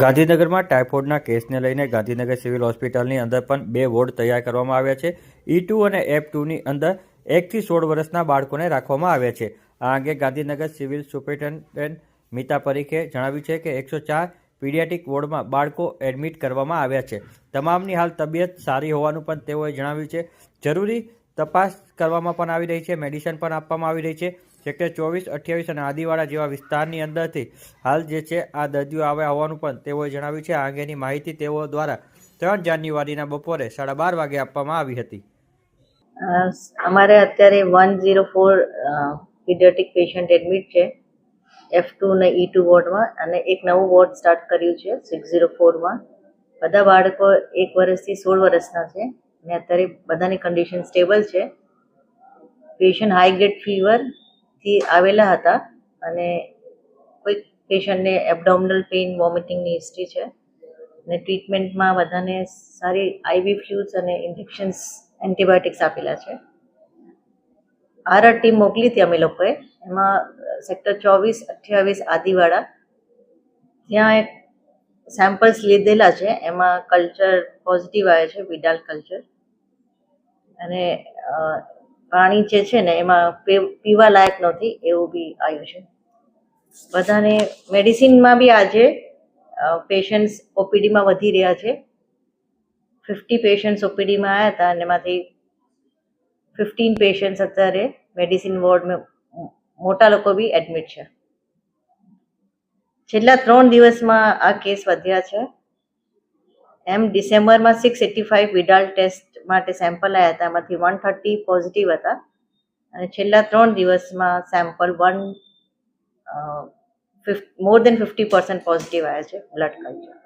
ગાંધીનગરમાં ટાઇફોઇડના કેસને લઈને ગાંધીનગર સિવિલ હોસ્પિટલની અંદર પણ બે વોર્ડ તૈયાર કરવામાં આવ્યા છે. ઈ ટુ અને એફ ટુની અંદર એકથી સોળ વર્ષના બાળકોને રાખવામાં આવ્યા છે. આ અંગે ગાંધીનગર સિવિલ સુપ્રિન્ટેન્ડન્ટ મિતા પરીખે જણાવ્યું છે કે એકસો ચાર પીડિયાટિક વોર્ડમાં બાળકો એડમિટ કરવામાં આવ્યા છે. તમામની હાલ તબિયત સારી હોવાનું પણ તેઓએ જણાવ્યું છે. જરૂરી તપાસ કરવામાં પણ આવી રહી છે, મેડિસિન પણ આપવામાં આવી રહી છે. સેક્ટર ચોવીસ, અઠ્યાવીસ અને આદિવાડા જેવા વિસ્તારની અંદરથી હાલ જે છે આ દર્દીઓ આવ્યા હોવાનું પણ તેઓએ જણાવ્યું છે. આ અંગેની માહિતી તેઓ દ્વારા ત્રણ જાન્યુઆરીના બપોરે સાડા બાર વાગે આપવામાં આવી હતી. અમારે અત્યારે one zero four paediatric patient admit છે. એફ ટુ ને ઈ ટુ વોર્ડમાં અને એક નવું વોર્ડ સ્ટાર્ટ કર્યું છે, સિક્સ ઝીરો ફોરમાં. બધા બાળકો એક વર્ષથી સોળ વર્ષના છે અને અત્યારે બધાની કન્ડિશન સ્ટેબલ છે. પેશન્ટ હાઈ ગ્રેડ ફીવરથી આવેલા હતા અને કોઈ પેશન્ટને એબડોમિનલ પેઇન વોમિટિંગની હિસ્ટ્રી છે. અને ટ્રીટમેન્ટમાં બધાને સારી આઈવી ફ્લુઇડ્સ અને ઇન્જેક્શન્સ એન્ટીબાયોટિક્સ આપેલા છે. આર ટીમ મોકલી હતી અમે લોકોએ. એમાં સેક્ટર ચોવીસ, અઠ્યાવીસ આદિવાડા ત્યાં એક સેમ્પલ્સ લીધેલા છે. એમાં કલ્ચર પોઝિટિવ આવે છે, વિડાલ કલ્ચર અને પાણી જે છે ને એમાં પીવા લાયક નથી એવું બી આવ્યું છે. બધાને મેડિસિનમાં બી આજે પેશન્ટ્સ ઓપીડીમાં વધી રહ્યા છે. ફિફ્ટી પેશન્ટ્સ ઓપીડીમાં આવ્યા હતા અને એમાંથી ફિફ્ટીન પેશન્ટ્સ અત્યારે મેડિસિન વોર્ડમાં મોટા લોકો બી એડમિટ છે. છેલ્લા ત્રણ દિવસમાં આ કેસ વધ્યા છે. એમ ડિસેમ્બરમાં six eighty five Widal test માટે સેમ્પલ આવ્યા હતા. એમાંથી વન થર્ટી પોઝિટિવ હતા. અને છેલ્લા ત્રણ દિવસમાં sample one more than fifty percent positive આવ્યા છે બ્લડ કલ્ચર